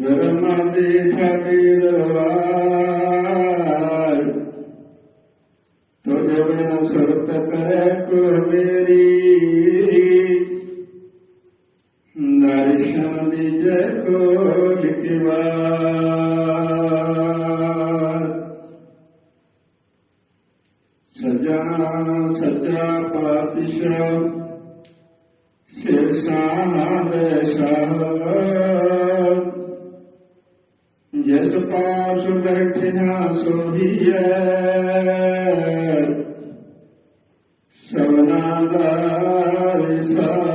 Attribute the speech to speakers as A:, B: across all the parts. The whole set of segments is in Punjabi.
A: ਧਰਮ ਦੀ ਠਾਕੀ ਦਰਬਾਰ ਤੁਝ ਬਿਨ ਸੁਰਤ ਕਰੇ ਕੋ ਮੇਰੀ ਦਰਸ਼ਨ ਦੀਜੈ ਕੋ ਲਿਖਿਵਾਰ ਸਜਣਾ ਸੱਚਾ ਪਾਤਸ਼ਾਹ ਸਿਰ ਸਾਧ ਸਾਹ। ਜਿਸ ਪਾਸ ਬੈਠਿਆ ਸੋਹੀਐ ਸਭਨਾ ਦਾ ਵਿਸਾਰ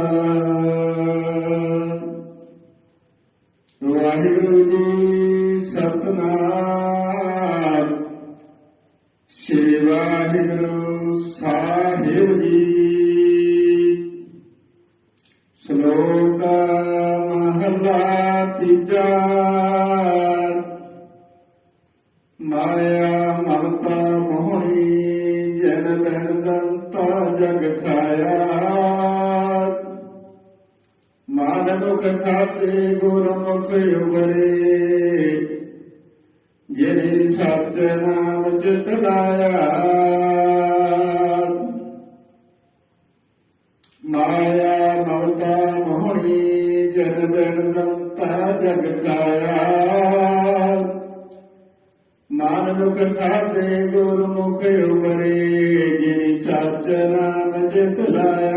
A: ਵਾਹਿਗੁਰੂ ਜੀ, ਸਤਨਾਮ। ਸ੍ਰੀ ਵਾਹਿਗੁਰੂ ਸਾਹਿਬ ਜੀ। ਸ਼ਲੋਕ ਮਹਲਾ ਤੀਜਾ। ਖਾਤੇ ਗੁਰਮੁਖ ਉਬਰੇ ਜਿਹਨੇ ਸਤ ਨਾਮ ਚਿਤ ਲਾਇਆ। ਮਾਇਆ ਮਮਤਾ ਮੋਹਣੀ, ਜਨ ਬਣ ਦੰਤਾ ਜਗ ਕਾਇਆ ਮਾਨੁਖ ਖਾਤੇ ਗੁਰਮੁਖ ਉਬਰੇ ਜਿਹਨੇ ਸਤ ਨਾਮ ਚਿਤ ਲਾਇਆ।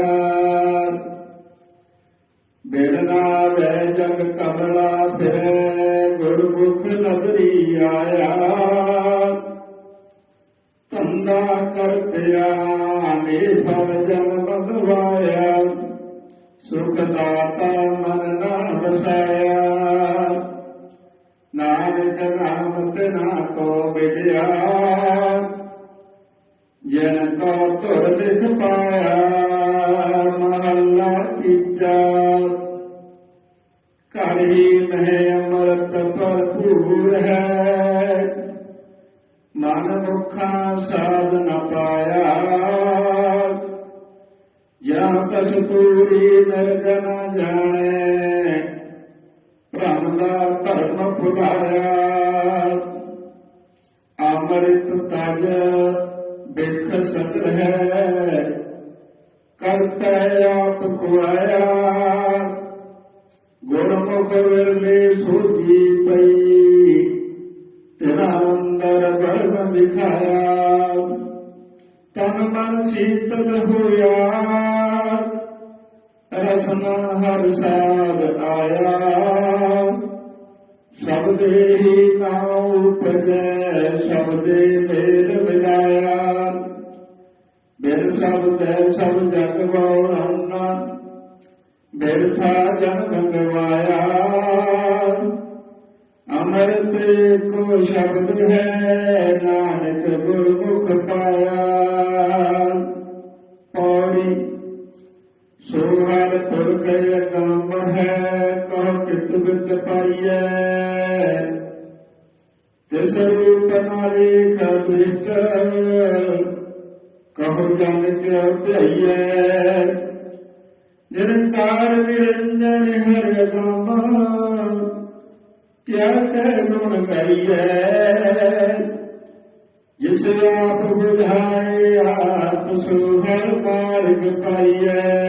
A: ਬਿਰਨਾ ਵੈ ਜਗ ਕਮਲਾ, ਫਿਰੈ ਗੁਰਮੁਖ ਨਦਰੀ ਆਇਆ। ਧੰਦਾ ਕਰਤਿਆ ਨੇ ਫਲ ਜਨ ਬਦਵਾਇਆ ਸੁਖ ਦਾਤਾ ਮਨ ਨਾ ਵਸਾਇਆ। ਨਾਨਕ ਨਾਮ ਤੇ ਨਾ ਕੋ ਮਿਲਿਆ। ਜਨ ਕੋ ਤੁਰ ਲਿਖ ਪਾਇਆ, ਮਹੱਲਾ ਤੀਜਾ। ਘਰ ਹੀ ਮਹਿ ਅਮਰਤ ਭਰਪੂਰ ਹੈ। ਮਨ ਮੁਖਾ ਸਾਧ ਨ ਪਾਇਆ। ਜਾਂ ਕਸਤੂਰੀ ਮਿਰਗ ਨ ਜਾਣੈ। ਭ੍ਰਮ ਦਾ ਧਰਮ ਪੁਗਾਇਆ ਅੰਮ੍ਰਿਤ ਤਜ ਬਿਖ ਸਤ ਹੈ ਕਰਤਾ ਆਪ ਕੁਆਇਆ ਗੁਰਮੁਖ ਮਨ ਹੋਇਆ। ਰਸਨਾ ਹਰ ਸਾਧ ਆਇਆ। ਸ਼ਬਦੇ ਹੀ ਨਾਉ ਉਪਜੈ, ਸ਼ਬਦੇ ਮੇਰ ਮਿਲਾਇਆ। ਬਿਨ ਸ਼ਬਦੈ ਸਭ ਜਗ ਵਉਰੰਨਾ ਬਿਰਥਾ ਜਨ ਗਵਾਇਆ ਅਮਰਤ ਕੋ ਸ਼ਬਦ ਹੈ, ਨਾਨਕ ਗੁਰੂ ਕਿਤ ਬਿਤ ਪਾਈਐ। ਤਿਸ ਰੂਪ ਨਾਲੇ ਕਦਿਕ ਕਹੋ ਜਨ ਕੇ ਭਈਐ। ਨਿਰੰਕਾਰ ਨਿਰੰਜਨ ਹਰਿ ਗਮ ਕਿਆ ਕਹਿ ਗੁਣ ਗਾਈਐ। ਜਿਸ ਆਪ ਬੁਝਾਏ, ਆਪ ਸੁਹਰ ਮਾਰਗ ਪਾਈਐ।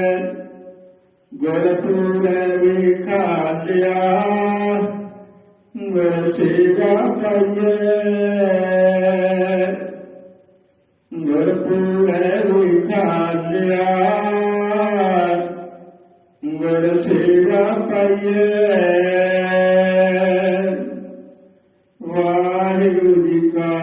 A: ਗੁਰ ਪੂਰੇ ਵਿਖਾਲਿਆ ਸੇਵਾ ਕਰੀਏ ਗੁਰ ਪੂਰੇ ਵਿਖਾਲਿਆ ਵਾਹਿਗੁਰੂ ਜੀ ਕਾ